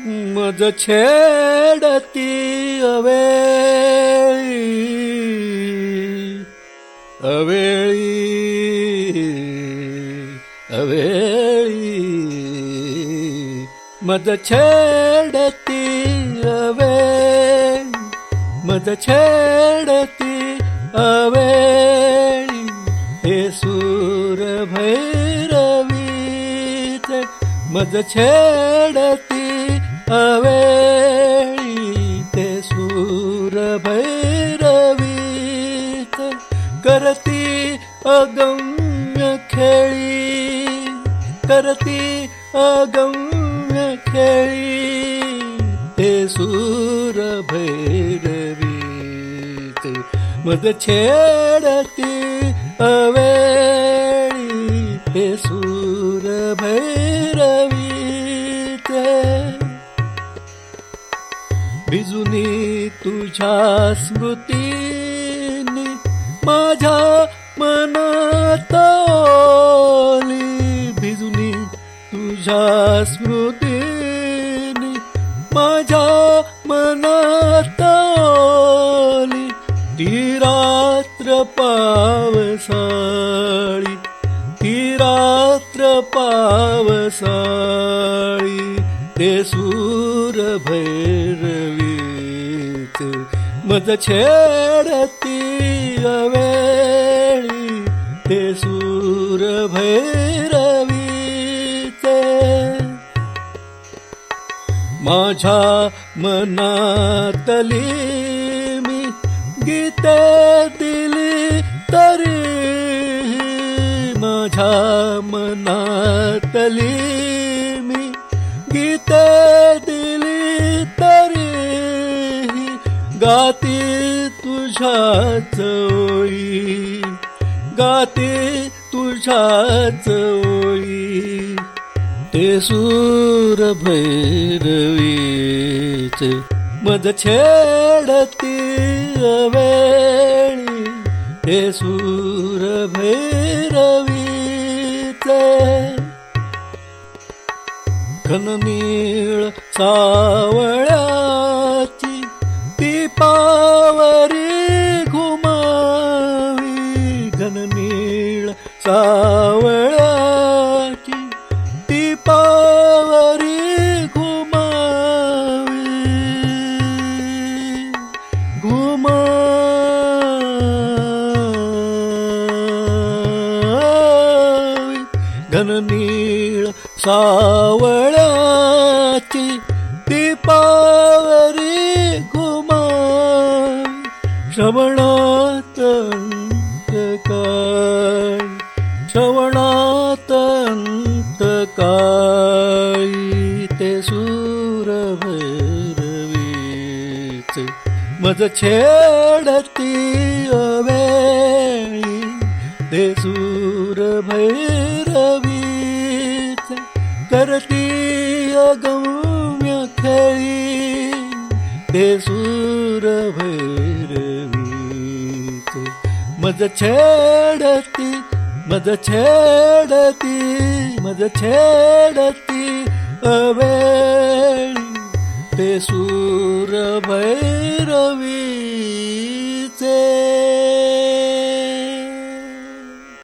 मज छेडती अवेळी. अवेळी अवेळी. मज छेडती अवे मज छेडती अवेळी. हे सूर भैरवीत मज छेडती अवेळी ते सूर भैरवीत करती अगम्य खेळी करती अगम्य खेळी ते सूर मद छेडती अवेळी ते सूर जुनी तुझ्या स्मृती माझ्या मनात भिजुनी तुझ्या स्मृती माझ्या मनात ती रात्र पावसाळी ती रात्र पावसाळी ते सूर भैरवी मज छेडती अवेळी ते सूर भैरवीचे. माझ्या मनातली मी गीते दिली तरी माझ्या मनातली मी गीते दिली गाती तुझ्या ओळी गाते तुझ्या ओळी ते सूर भैरवीच मज छेडती वेळी ते सूर भैरवीच. घननीळ सावळ्या पावरी घुमावी घननीळ सावळ्याची. ती पावरी घुमावी घुमा घननीळ सावळ्याची ती पावरी घुमावी. श्रवणात काय श्रवणात काय ते सूरभैरवीच. मज छेडती अवेळी ते सूरभैरवीच. करती अगम्य खेळी ते सूर मज छेडती मज छेडती मज छेडती अवेळी ते सूर भैरवीचे